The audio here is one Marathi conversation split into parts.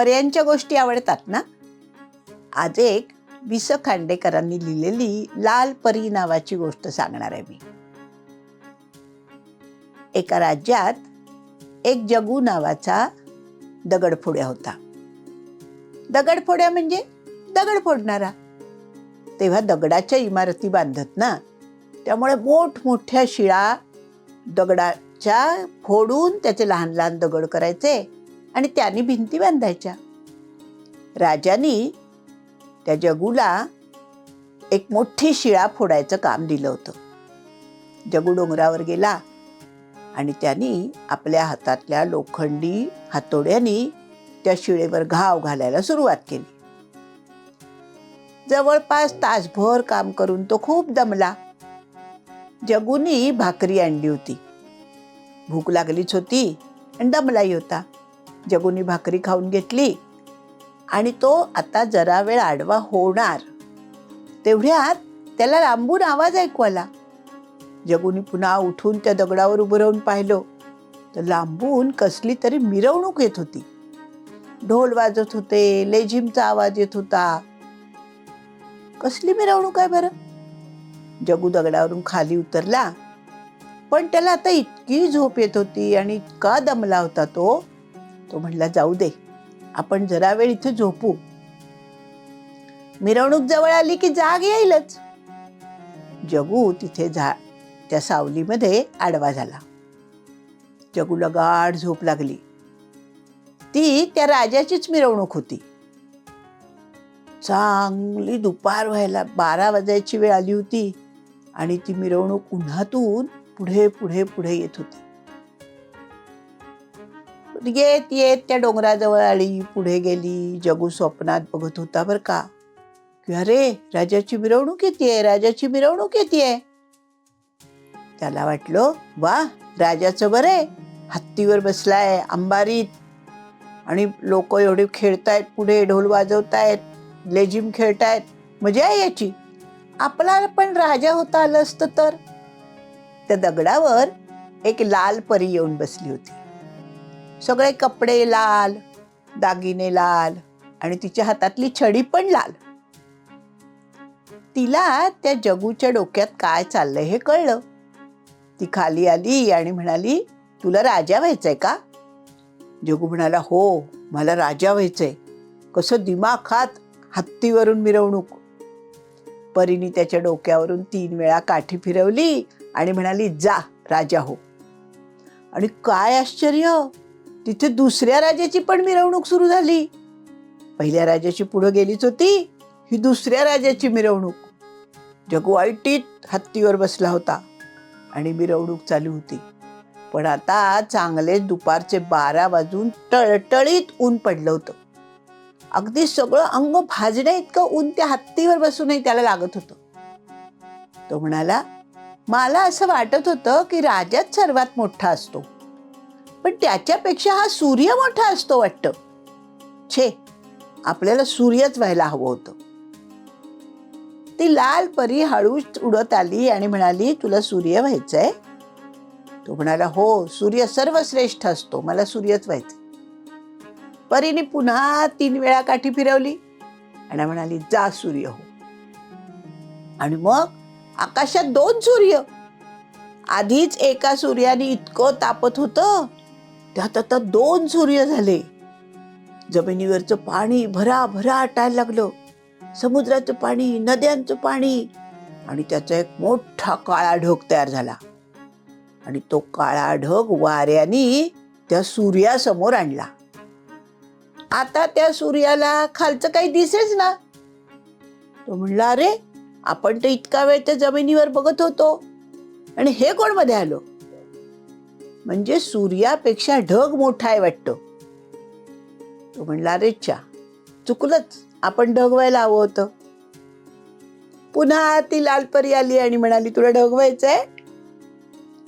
पर्यांच्या गोष्टी आवडतात ना? आज एक वि स खांडेकरांनी लिहिलेली लाल परी नावाची गोष्ट सांगणार आहे मी. एका राज्यात एक जगू नावाचा दगडफोड्या होता. दगडफोड्या म्हणजे दगड फोडणारा. तेव्हा दगडाच्या इमारती बांधत ना त्यामुळे मोठमोठ्या शिळा दगडाच्या फोडून त्याचे लहान लहान दगड करायचे. आणि त्याने भिंती बांधायच्या. राजानी त्या जगूला एक मोठी शिळा फोडायचं काम दिलं होतं. जगू डोंगरावर गेला आणि त्यांनी आपल्या हातातल्या लोखंडी हातोड्यानी त्या शिळेवर घाव घालायला सुरुवात केली. जवळपास तासभर काम करून तो खूप दमला. जगूनी भाकरी आणली होती. भूक लागलीच होती आणि दमलाही होता. जगूनी भाकरी खाऊन घेतली. आणि तो आता जरा वेळ आडवा होणार. तेवढ्यात त्याला लांबून आवाज ऐकू आला. जगूनी पुन्हा उठून त्या दगडावर उभं राहून पाहिलं. तर लांबून कसली तरी मिरवणूक येत होती. ढोल वाजत होते लेझिमचा आवाज येत होता. कसली मिरवणूक आहे बरं? जगू दगडावरून खाली उतरला. पण त्याला आता इतकी झोप येत होती आणि इतका दमला होता तो. तो म्हणला जाऊ दे आपण जरा वेळ इथे झोपू. मिरवणूक जवळ आली की जाग येईलच. जगू तिथे झा त्या सावलीमध्ये आडवा झाला. जगूला गाढ झोप लागली. ती त्या राजाचीच मिरवणूक होती. चांगली दुपार व्हायला बारा वाजायची वेळ आली होती आणि ती मिरवणूक उन्हातून पुढे पुढे पुढे येत होती. येत येत त्या डोंगराजवळ आली पुढे गेली जगू स्वप्नात बघत होता बरं का. की अरे राजाची मिरवणूक येते राजाची मिरवणूक येते त्याला वाटलं वा राजाचं बरं आहे हत्तीवर बसलाय अंबारीत आणि लोक एवढे खेळतायत पुढे ढोल वाजवतायत लेझिम खेळतायत मजा आहे याची. आपला पण राजा होता आलं असतं तर. त्या दगडावर एक लाल परी येऊन बसली होती. सगळे कपडे लाल दागिने लाल आणि तिच्या हातातली छडी पण लाल. तिला त्या जगूच्या डोक्यात काय चाललंय हे कळलं. ती खाली आली आणि म्हणाली तुला राजा व्हायचंय का? जगू म्हणाला हो मला राजा व्हायचंय. कसं दिमाखात हत्तीवरून मिरवणूक. परीने त्याच्या डोक्यावरून तीन वेळा काठी फिरवली आणि म्हणाली जा राजा हो. आणि काय आश्चर्य! तिथे दुसऱ्या राजाची पण मिरवणूक सुरू झाली. पहिल्या राजाची पुढे गेलीच होती ही दुसऱ्या राजाची मिरवणूक. जगू हत्तीवर बसला होता आणि मिरवणूक चालू होती. पण आता चांगले दुपारचे बारा वाजून टळटळीत ऊन पडलं होतं. अगदी सगळं अंग भाजण्या इतकं ऊन त्या हत्तीवर बसूनही त्याला लागत होतं. तो म्हणाला मला असं वाटत होतं की राजाच सर्वात मोठा असतो. पण त्याच्यापेक्षा हा सूर्य मोठा असतो वाटतं. छे आपल्याला सूर्यच व्हायला हवं होतं. ती लाल परी हळूच उडत आली आणि म्हणाली तुला सूर्य व्हायचंय? तो म्हणाला हो सूर्य सर्वश्रेष्ठ असतो मला सूर्यच व्हायचं परीने पुन्हा तीन वेळा काठी फिरवली आणि म्हणाली जा सूर्य हो. आणि मग आकाशात दोन सूर्य. आधीच एका सूर्याने इतकं तापत होतं त्यात आता दोन सूर्य झाले. जमिनीवरचं पाणी भरा भरा आटायला लागलं. समुद्राचं पाणी नद्यांचं पाणी आणि त्याचा एक मोठा काळा ढग तयार झाला. आणि तो काळा ढग वाऱ्याने त्या सूर्यासमोर आणला. आता त्या सूर्याला खालचं काही दिसेच ना. तो म्हणला अरे आपण तर इतका वेळ त्या जमिनीवर बघत होतो. आणि हे कोणमध्ये आलो? म्हणजे सूर्यापेक्षा ढग मोठा आहे वाटतं. तो म्हणला अरे चा चुकलंच आपण ढग व्हायला हवं होतं. पुन्हा ती लालपरी आली आणि म्हणाली तुला ढग व्हायचंय?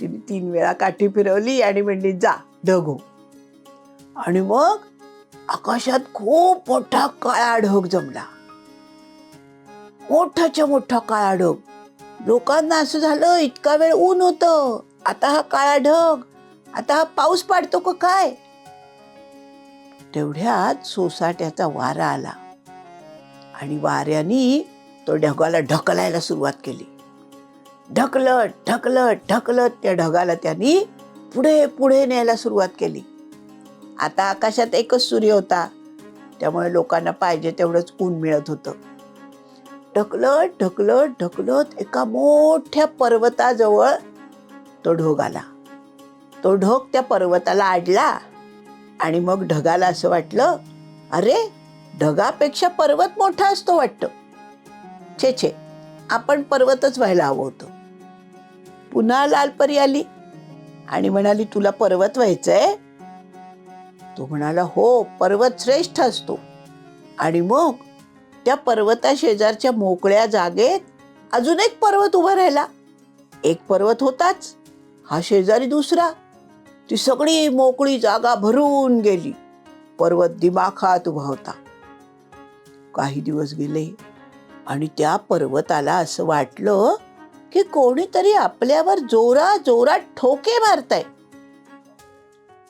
तिने तीन वेळा काठी फिरवली आणि म्हणली जा ढग हो. आणि मग आकाशात खूप मोठा काळा ढग जमला. मोठाच्या मोठा काळा ढग. लोकांना असं झालं इतका वेळ ऊन होतं. आता हा काळा ढग आता हा पाऊस पाडतो का काय? तेवढ्यात सोसाट्याचा वारा आला. आणि वाऱ्याने तो ढगाला ढकलायला सुरुवात केली. ढकलत ढकलत ढकलत त्या ढगाला त्यांनी पुढे पुढे न्यायला सुरुवात केली. आता आकाशात एकच सूर्य होता. त्यामुळे लोकांना पाहिजे तेवढंच ऊन मिळत होतं. ढकलत ढकलत ढकलत एका मोठ्या पर्वताजवळ तो ढोग आला. तो ढोक त्या पर्वताला आडला आणि मग ढगाला असं वाटलं अरे ढगापेक्षा पर्वत मोठा असतो वाटतं. छे छे आपण पर्वतच व्हायला हवं होतं. पुन्हा लालपरी आली आणि म्हणाली तुला पर्वत व्हायचंय? तो म्हणाला हो पर्वत श्रेष्ठ असतो. आणि मग त्या पर्वता शेजारच्या मोकळ्या जागेत अजून एक पर्वत उभा राहिला. एक पर्वत होताच हा शेजारी दुसरा. ती सगळी मोकळी जागा भरून गेली. पर्वत दिमाखात उभा होता. काही दिवस गेले आणि त्या पर्वताला असं वाटलं की कोणीतरी आपल्यावर जोरा जोरात ठोके मारताय.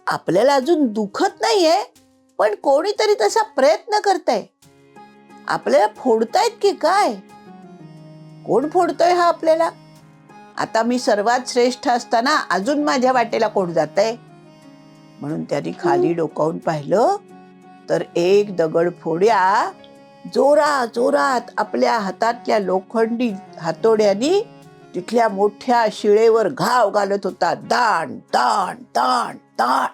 आपल्याला अजून दुखत नाहीये पण कोणीतरी तसा प्रयत्न करताय. आपल्याला फोडतायत की काय? कोण फोडतोय हा आपल्याला? आता मी सर्वात श्रेष्ठ असताना अजून माझ्या वाटेला कोण जात आहे म्हणून त्यांनी खाली डोकावून पाहिलं तर एक दगड फोड्या जोरा जोरात आपल्या हातातल्या लोखंडी हातोड्यानी तिथल्या मोठ्या शिळेवर घाव घालत होता. दाण दाण दाण दाण.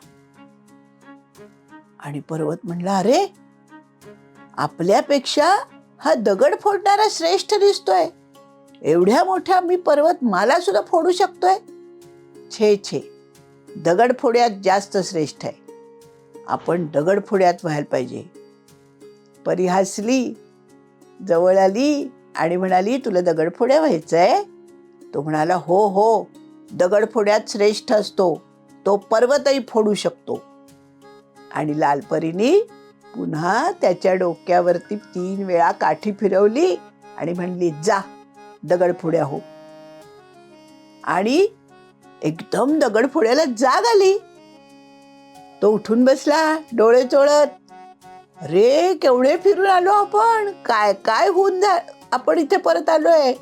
आणि पर्वत म्हणला अरे आपल्यापेक्षा हा दगड फोडणारा श्रेष्ठ दिसतोय. एवढ्या मोठ्या मी पर्वत मला सुद्धा फोडू शकतोय? छे छे. दगडफोड्यात जास्त श्रेष्ठ आहे. आपण दगडफोड्यात व्हायला पाहिजे. परी हसली जवळ आली आणि म्हणाली तुला दगडफोड्या व्हायचं आहे तो म्हणाला हो हो. दगडफोड्यात श्रेष्ठ असतो. तो पर्वतही फोडू शकतो. आणि लालपरीनी पुन्हा त्याच्या डोक्यावरती तीन वेळा काठी फिरवली आणि म्हणली जा. दगडफोड्या हो. आणि एकदम दगडफोड्याला जाग आली. तो उठून बसला डोळे चोळत. रे केवढे फिरून आलो आपण? काय काय होऊन जा आपण इथे परत आलोय?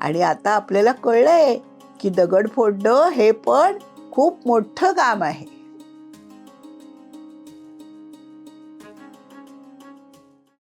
आणि आता आपल्याला कळलंय की दगड फोडणं हे पण खूप मोठं काम आहे.